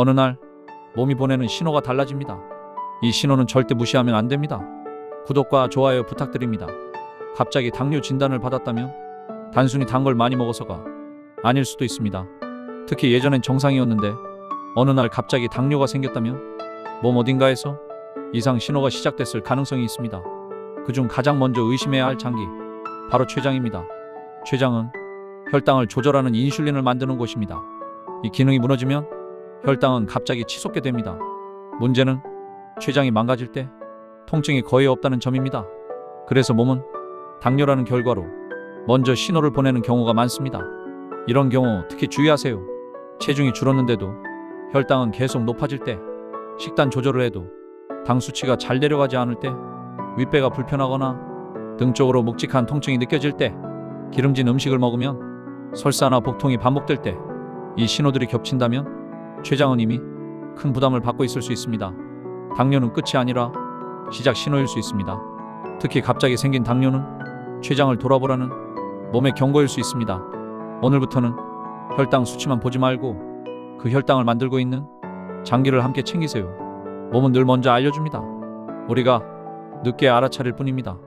어느 날 몸이 보내는 신호가 달라집니다. 이 신호는 절대 무시하면 안 됩니다. 구독과 좋아요 부탁드립니다. 갑자기 당뇨 진단을 받았다면 단순히 단 걸 많이 먹어서가 아닐 수도 있습니다. 특히 예전엔 정상이었는데 어느 날 갑자기 당뇨가 생겼다면 몸 어딘가에서 이상 신호가 시작됐을 가능성이 있습니다. 그중 가장 먼저 의심해야 할 장기 바로 췌장입니다. 췌장은 혈당을 조절하는 인슐린을 만드는 곳입니다. 이 기능이 무너지면 혈당은 갑자기 치솟게 됩니다. 문제는 췌장이 망가질 때 통증이 거의 없다는 점입니다. 그래서 몸은 당뇨라는 결과로 먼저 신호를 보내는 경우가 많습니다. 이런 경우 특히 주의하세요. 체중이 줄었는데도 혈당은 계속 높아질 때, 식단 조절을 해도 당 수치가 잘 내려가지 않을 때, 윗배가 불편하거나 등 쪽으로 묵직한 통증이 느껴질 때, 기름진 음식을 먹으면 설사나 복통이 반복될 때, 이 신호들이 겹친다면 이미 큰 부담을 받고 있을 수 있습니다. 당뇨는 끝이 아니라 시작 신호일 수 있습니다. 특히 갑자기 생긴 당뇨는 췌장을 돌아보라는 몸의 경고일 수 있습니다. 오늘부터는 혈당 수치만 보지 말고 그 혈당을 만들고 있는 장기를 함께 챙기세요. 몸은 늘 먼저 알려줍니다. 우리가 늦게 알아차릴 뿐입니다.